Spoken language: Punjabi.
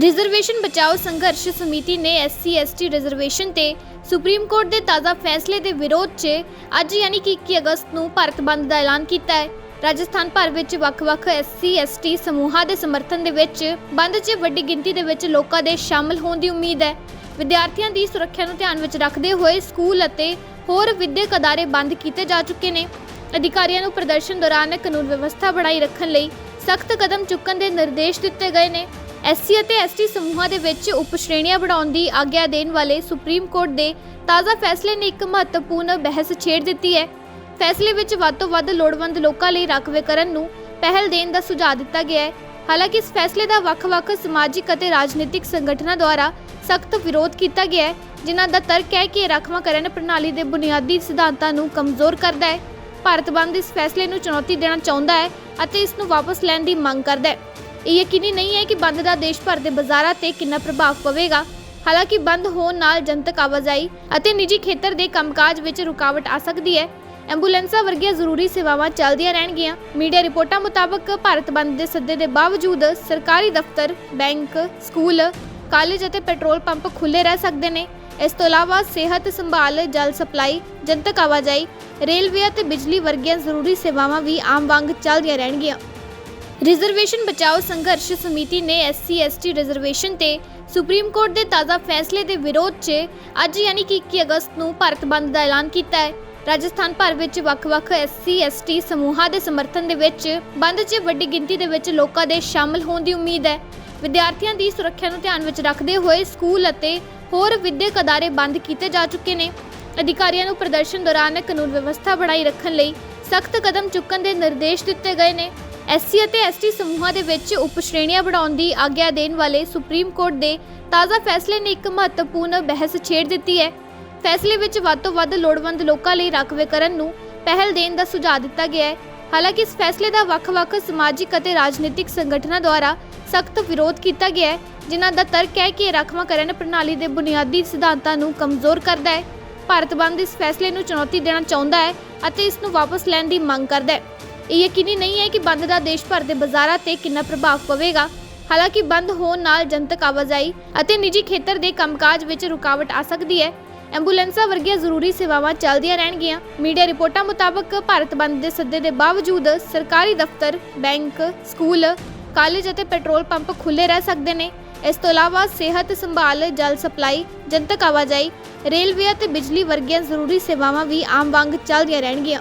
ਰਿਜ਼ਰਵੇਸ਼ਨ ਬਚਾਓ ਸੰਘਰਸ਼ ਸਮਿਤੀ ਨੇ ਐਸਸੀ ਐਸਟੀ ਰਿਜ਼ਰਵੇਸ਼ਨ ਤੇ ਸੁਪਰੀਮ ਕੋਰਟ ਦੇ ਤਾਜ਼ਾ ਫੈਸਲੇ ਦੇ ਵਿਰੋਧ 'ਚ ਅੱਜ ਯਾਨੀ ਕਿ 21 ਅਗਸਤ ਨੂੰ ਭਾਰਤ ਬੰਦ ਦਾ ਐਲਾਨ ਕੀਤਾ ਹੈ। ਰਾਜਸਥਾਨ ਭਰ ਵਿੱਚ ਵੱਖ-ਵੱਖ ਐਸਸੀ, ਐਸਟੀ ਸਮੂਹਾਂ ਦੇ ਸਮਰਥਨ ਦੇ ਵਿੱਚ ਬੰਦ 'ਚ ਵੱਡੀ ਗਿਣਤੀ ਦੇ ਵਿੱਚ ਲੋਕਾਂ ਦੇ ਸ਼ਾਮਲ ਹੋਣ ਦੀ ਉਮੀਦ ਹੈ। ਵਿਦਿਆਰਥੀਆਂ ਦੀ ਸੁਰੱਖਿਆ ਨੂੰ ਧਿਆਨ ਵਿੱਚ ਰੱਖਦੇ ਹੋਏ ਸਕੂਲ ਅਤੇ ਹੋਰ ਵਿਦਿਅਕ ਅਦਾਰੇ ਬੰਦ ਕੀਤੇ ਜਾ ਚੁੱਕੇ ਨੇ। ਅਧਿਕਾਰੀਆਂ ਨੂੰ ਪ੍ਰਦਰਸ਼ਨ ਦੌਰਾਨ ਕਾਨੂੰਨ ਵਿਵਸਥਾ ਬਣਾਈ ਰੱਖਣ ਲਈ ਸਖਤ ਕਦਮ ਚੁੱਕਣ ਦੇ ਨਿਰਦੇਸ਼ ਦਿੱਤੇ ਗਏ ਨੇ। ਐਸਸੀ ਅਤੇ ਐਸਟੀ ਸਮੂਹਾਂ ਦੇ ਵਿੱਚ ਉਪ ਸ਼੍ਰੇਣੀਆਂ ਬਣਾਉਣ ਦੀ ਆਗਿਆ ਦੇਣ ਵਾਲੇ ਸੁਪਰੀਮ ਕੋਰਟ ਦੇ ਤਾਜ਼ਾ ਫੈਸਲੇ ਨੇ ਇੱਕ ਮਹੱਤਵਪੂਰਨ ਬਹਿਸ ਛੇੜ ਦਿੱਤੀ ਹੈ। ਫੈਸਲੇ ਵਿੱਚ ਵੱਧ ਤੋਂ ਵੱਧ ਲੋੜਵੰਦ ਲੋਕਾਂ ਲਈ ਰਾਖਵੇ ਕਰਨ ਨੂੰ ਪਹਿਲ ਦੇਣ ਦਾ ਸੁਝਾਅ ਦਿੱਤਾ ਗਿਆ ਹੈ। ਹਾਲਾਂਕਿ ਇਸ ਫੈਸਲੇ ਦਾ ਵੱਖ-ਵੱਖ ਸਮਾਜਿਕ ਅਤੇ ਰਾਜਨੀਤਿਕ ਸੰਗਠਨਾਂ ਦੁਆਰਾ ਸਖਤ ਵਿਰੋਧ ਕੀਤਾ ਗਿਆ ਹੈ, ਜਿਨ੍ਹਾਂ ਦਾ ਤਰਕ ਹੈ ਕਿ ਇਹ ਰਾਖਵਾਂਕਰਨ ਪ੍ਰਣਾਲੀ ਦੇ ਬੁਨਿਆਦੀ ਸਿਧਾਂਤਾਂ ਨੂੰ ਕਮਜ਼ੋਰ ਕਰਦਾ ਹੈ। ਭਾਰਤ ਬੰਦ ਇਸ ਫੈਸਲੇ ਨੂੰ ਚੁਣੌਤੀ ਦੇਣਾ ਚਾਹੁੰਦਾ ਹੈ ਅਤੇ ਇਸ ਨੂੰ ਵਾਪਸ ਲੈਣ ਦੀ ਮੰਗ ਕਰਦਾ ਹੈ। ਇਹ ਯਕੀਨੀ ਨਹੀਂ ਹੈ ਕਿ ਬੰਦ ਦਾ ਦੇਸ਼ ਭਰ ਦੇ ਬਾਜ਼ਾਰਾਂ ਤੇ ਕਿੰਨਾ ਪ੍ਰਭਾਵ ਪਵੇਗਾ। ਹਾਲਾਂਕਿ ਬੰਦ ਹੋਣ ਨਾਲ ਜਨਤਕ ਆਵਾਜਾਈ ਅਤੇ ਨਿੱਜੀ ਖੇਤਰ ਦੇ ਕੰਮਕਾਜ ਵਿੱਚ ਰੁਕਾਵਟ ਆ ਸਕਦੀ ਹੈ। ਐਂਬੂਲੈਂਸਾਂ ਵਰਗੀਆਂ ਜ਼ਰੂਰੀ ਸੇਵਾਵਾਂ ਚੱਲਦੀਆਂ ਰਹਿਣਗੀਆਂ। ਮੀਡੀਆ ਰਿਪੋਰਟਾਂ ਮੁਤਾਬਕ ਭਾਰਤ ਬੰਦ ਦੇ ਸੱਦੇ ਦੇ ਬਾਵਜੂਦ ਸਰਕਾਰੀ ਦਫ਼ਤਰ, ਬੈਂਕ, ਸਕੂਲ, ਕਾਲਜ ਅਤੇ ਪੈਟਰੋਲ ਪੰਪ ਖੁੱਲੇ ਰਹਿ ਸਕਦੇ ਨੇ। ਇਸ ਤੋਂ ਇਲਾਵਾ ਸਿਹਤ ਸੰਭਾਲ, ਜਲ ਸਪਲਾਈ, ਜਨਤਕ ਆਵਾਜਾਈ, ਰੇਲਵੇ ਅਤੇ ਬਿਜਲੀ ਵਰਗੀਆਂ ਜ਼ਰੂਰੀ ਸੇਵਾਵਾਂ ਵੀ ਆਮ ਵਾਂਗ ਚੱਲਦੀਆਂ ਰਹਿਣਗੀਆਂ। ਰਿਜ਼ਰਵੇਸ਼ਨ ਬਚਾਓ ਸੰਘਰਸ਼ ਸਮਿਤੀ ਨੇ ਐਸਸੀ ਐਸਟੀ ਰਿਜ਼ਰਵੇਸ਼ਨ ਤੇ ਸੁਪਰੀਮ ਕੋਰਟ ਦੇ ਤਾਜ਼ਾ ਫੈਸਲੇ ਦੇ ਵਿਰੋਧ 'ਚ ਅੱਜ ਯਾਨੀ ਕਿ 21 ਅਗਸਤ ਨੂੰ ਭਾਰਤ ਬੰਦ ਦਾ ਐਲਾਨ ਕੀਤਾ ਹੈ। ਰਾਜਸਥਾਨ ਭਰ ਵਿੱਚ ਵੱਖ-ਵੱਖ ਐਸਸੀ, ਐਸਟੀ ਸਮੂਹਾਂ ਦੇ ਸਮਰਥਨ ਦੇ ਵਿੱਚ ਬੰਦ 'ਚ ਵੱਡੀ ਗਿਣਤੀ ਦੇ ਵਿੱਚ ਲੋਕਾਂ ਦੇ ਸ਼ਾਮਲ ਹੋਣ ਦੀ ਉਮੀਦ ਹੈ। ਵਿਦਿਆਰਥੀਆਂ ਦੀ ਸੁਰੱਖਿਆ ਨੂੰ ਧਿਆਨ ਵਿੱਚ ਰੱਖਦੇ ਹੋਏ ਸਕੂਲ ਅਤੇ ਹੋਰ ਵਿਦਿਅਕ ਅਦਾਰੇ ਬੰਦ ਕੀਤੇ ਜਾ ਚੁੱਕੇ ਨੇ। ਅਧਿਕਾਰੀਆਂ ਨੂੰ ਪ੍ਰਦਰਸ਼ਨ ਦੌਰਾਨ ਕਾਨੂੰਨ ਵਿਵਸਥਾ ਬਣਾਈ ਰੱਖਣ ਲਈ ਸਖਤ ਕਦਮ ਚੁੱਕਣ ਦੇ ਨਿਰਦੇਸ਼ ਦਿੱਤੇ ਗਏ ਨੇ। ਐਸਸੀ ਅਤੇ ਐਸਟੀ ਸਮੂਹਾਂ ਦੇ ਵਿੱਚ ਉਪ ਸ਼੍ਰੇਣੀਆਂ ਬਣਾਉਣ ਦੀ ਆਗਿਆ ਦੇਣ ਵਾਲੇ ਸੁਪਰੀਮ ਕੋਰਟ ਦੇ ਤਾਜ਼ਾ ਫੈਸਲੇ ਨੇ ਇੱਕ ਮਹੱਤਵਪੂਰਨ ਬਹਿਸ ਛੇੜ ਦਿੱਤੀ ਹੈ। ਫੈਸਲੇ ਵਿੱਚ ਵੱਧ ਤੋਂ ਵੱਧ ਲੋੜਵੰਦ ਲੋਕਾਂ ਲਈ ਰਾਖਵੇ ਕਰਨ ਨੂੰ ਪਹਿਲ ਦੇਣ ਦਾ ਸੁਝਾਅ ਦਿੱਤਾ ਗਿਆ ਹੈ। ਹਾਲਾਂਕਿ ਇਸ ਫੈਸਲੇ ਦਾ ਵੱਖ-ਵੱਖ ਸਮਾਜਿਕ ਅਤੇ ਰਾਜਨੀਤਿਕ ਸੰਗਠਨਾਂ ਦੁਆਰਾ ਸਖਤ ਵਿਰੋਧ ਕੀਤਾ ਗਿਆ ਹੈ, ਜਿਨ੍ਹਾਂ ਦਾ ਤਰਕ ਹੈ ਕਿ ਇਹ ਰਾਖਵਾਂਕਰਨ ਪ੍ਰਣਾਲੀ ਦੇ ਬੁਨਿਆਦੀ ਸਿਧਾਂਤਾਂ ਨੂੰ ਕਮਜ਼ੋਰ ਕਰਦਾ ਹੈ। ਭਾਰਤ ਬੰਦ ਇਸ ਫੈਸਲੇ ਨੂੰ ਚੁਣੌਤੀ ਦੇਣਾ ਚਾਹੁੰਦਾ ਹੈ ਅਤੇ ਇਸ ਨੂੰ ਵਾਪਸ ਲੈਣ ਦੀ ਮੰਗ ਕਰਦਾ ਹੈ। ਇਹ ਯਕੀਨੀ ਨਹੀਂ ਹੈ ਕਿ ਬੰਦ ਦਾ ਦੇਸ਼ ਭਰ ਦੇ ਬਾਜ਼ਾਰਾਂ ਤੇ ਕਿੰਨਾ ਪ੍ਰਭਾਵ ਪਵੇਗਾ। ਹਾਲਾਂਕਿ ਬੰਦ ਹੋਣ ਨਾਲ ਜਨਤਕ ਆਵਾਜਾਈ ਅਤੇ ਨਿੱਜੀ ਖੇਤਰ ਦੇ ਕੰਮਕਾਜ ਵਿੱਚ ਰੁਕਾਵਟ ਆ ਸਕਦੀ ਹੈ। ਐਂਬੂਲੈਂਸਾਂ ਵਰਗੀਆਂ ਜ਼ਰੂਰੀ ਸੇਵਾਵਾਂ ਚੱਲਦੀਆਂ ਰਹਿਣਗੀਆਂ। ਮੀਡੀਆ ਰਿਪੋਰਟਾਂ ਮੁਤਾਬਕ ਭਾਰਤ ਬੰਦ ਦੇ ਸੱਦੇ ਦੇ ਬਾਵਜੂਦ ਸਰਕਾਰੀ ਦਫ਼ਤਰ, ਬੈਂਕ, ਸਕੂਲ, ਕਾਲਜ ਅਤੇ ਪੈਟਰੋਲ ਪੰਪ ਖੁੱਲੇ ਰਹਿ ਸਕਦੇ ਨੇ। ਇਸ ਤੋਂ ਇਲਾਵਾ ਸਿਹਤ ਸੰਭਾਲ, ਜਲ ਸਪਲਾਈ, ਜਨਤਕ ਆਵਾਜਾਈ, ਰੇਲਵੇ ਅਤੇ ਬਿਜਲੀ ਵਰਗੀਆਂ ਜ਼ਰੂਰੀ ਸੇਵਾਵਾਂ ਵੀ ਆਮ ਵਾਂਗ ਚੱਲਦੀਆਂ ਰਹਿਣਗੀਆਂ।